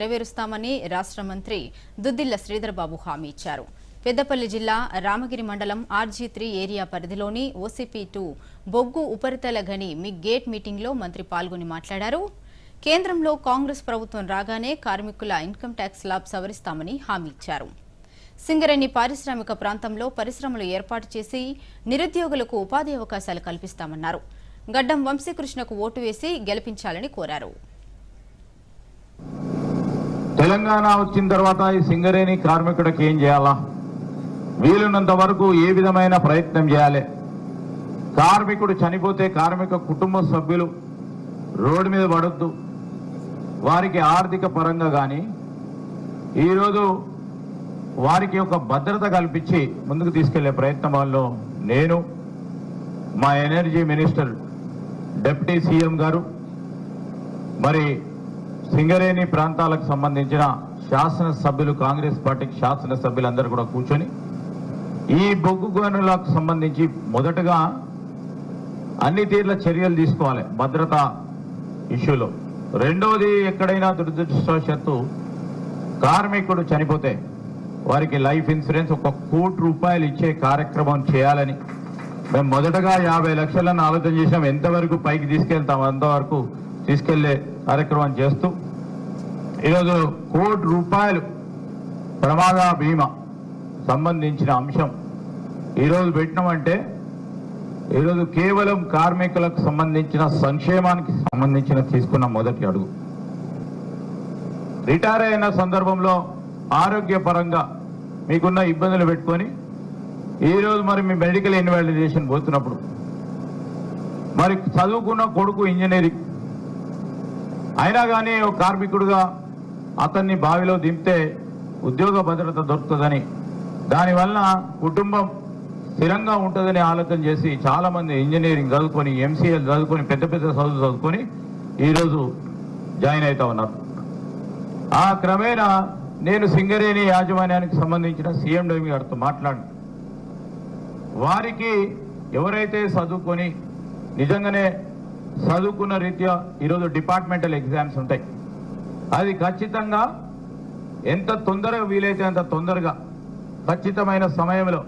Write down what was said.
నెరవేరుస్తామని రాష్ట్ర మంత్రి దుద్దిల్ల శ్రీధర్బాబు హామీ ఇచ్చారు. పెద్దపల్లి జిల్లా రామగిరి మండలం ఆర్జీ త్రీ ఏరియా పరిధిలోని ఓసీపీ టూ బొగ్గు ఉపరితల గని మీ గేట్ మీటింగ్లో మంత్రి పాల్గొని మాట్లాడారు. కేంద్రంలో కాంగ్రెస్ ప్రభుత్వం రాగానే కార్మికుల ఇన్కమ్ ట్యాక్స్ లాబ్ సవరిస్తామని హామీ ఇచ్చారు. సింగరేణి పారిశ్రామిక ప్రాంతంలో పరిశ్రమలు ఏర్పాటు చేసి నిరుద్యోగులకు ఉపాధి అవకాశాలు కల్పిస్తామన్నారు. గడ్డం వంశీకృష్ణకు ఓటు వేసి గెలిపించాలని కోరారు. తెలంగాణ వచ్చిన తర్వాత ఈ సింగరేణి కార్మికుడికి ఏం చేయాలా? వీలున్నంత వరకు ఏ విధమైన ప్రయత్నం చేయాలి? కార్మికుడు చనిపోతే కార్మిక కుటుంబ సభ్యులు రోడ్డు మీద పడొద్దు. వారికి ఆర్థిక పరంగా కానీ ఈరోజు వారికి ఒక భద్రత కల్పించి ముందుకు తీసుకెళ్ళే ప్రయత్నంలో నేను మా ఎనర్జీ మినిస్టర్ డిప్యూటీ సీఎం గారు మరి సింగరేణి ప్రాంతాలకు సంబంధించిన శాసనసభ్యులు కాంగ్రెస్ పార్టీకి శాసనసభ్యులందరూ కూడా కూర్చొని ఈ బొగ్గు గనులకు సంబంధించి మొదటగా అన్ని తీర్ల చర్యలు తీసుకోవాలి భద్రత ఇష్యూలో. రెండవది ఎక్కడైనా దురదృష్టవశాత్తు కార్మికుడు చనిపోతే వారికి లైఫ్ ఇన్సూరెన్స్ ఒక కోటి రూపాయలు ఇచ్చే కార్యక్రమం చేయాలని మేము మొదటగా యాభై లక్షలను ఆలోచన చేసాం ఎంతవరకు పైకి తీసుకెళ్తాం అంతవరకు తీసుకెళ్ళే కార్యక్రమం చేస్తూ ఈరోజు కోటి రూపాయలు ప్రమాద బీమా సంబంధించిన అంశం ఈరోజు పెట్టినామంటే ఈరోజు కేవలం కార్మికులకు సంబంధించిన సంక్షేమానికి సంబంధించిన తీసుకున్న మొదటి అడుగు. రిటైర్ అయిన సందర్భంలో ఆరోగ్యపరంగా మీకున్న ఇబ్బందులు పెట్టుకొని ఈరోజు మరి మీ మెడికల్ ఇన్వాలిడేషన్ పోతున్నప్పుడు మరి చదువుకున్న కొడుకు ఇంజనీరింగ్ అయినా కానీ ఒక కార్మికుడుగా అతన్ని బావిలో దింపితే ఉద్యోగ భద్రత దొరుకుతుందని. దానివల్ల కుటుంబం స్థిరంగా ఉంటుందని ఆలోచన చేసి చాలామంది ఇంజనీరింగ్ చదువుకొని ఎంసీఎల్ చదువుకొని పెద్ద పెద్ద చదువులు చదువుకొని ఈరోజు జాయిన్ అవుతా ఉన్నారు. ఆ క్రమేణా నేను సింగరేణి యాజమాన్యానికి సంబంధించిన సీఎం డేమి గారితో మాట్లాడి వారికి ఎవరైతే చదువుకొని నిజంగానే చదువుకున్న రీత్యా ఈరోజు డిపార్ట్మెంటల్ ఎగ్జామ్స్ ఉంటాయి. అది ఖచ్చితంగా ఎంత తొందరగా వీలైతే అంత తొందరగా ఖచ్చితమైన సమయంలో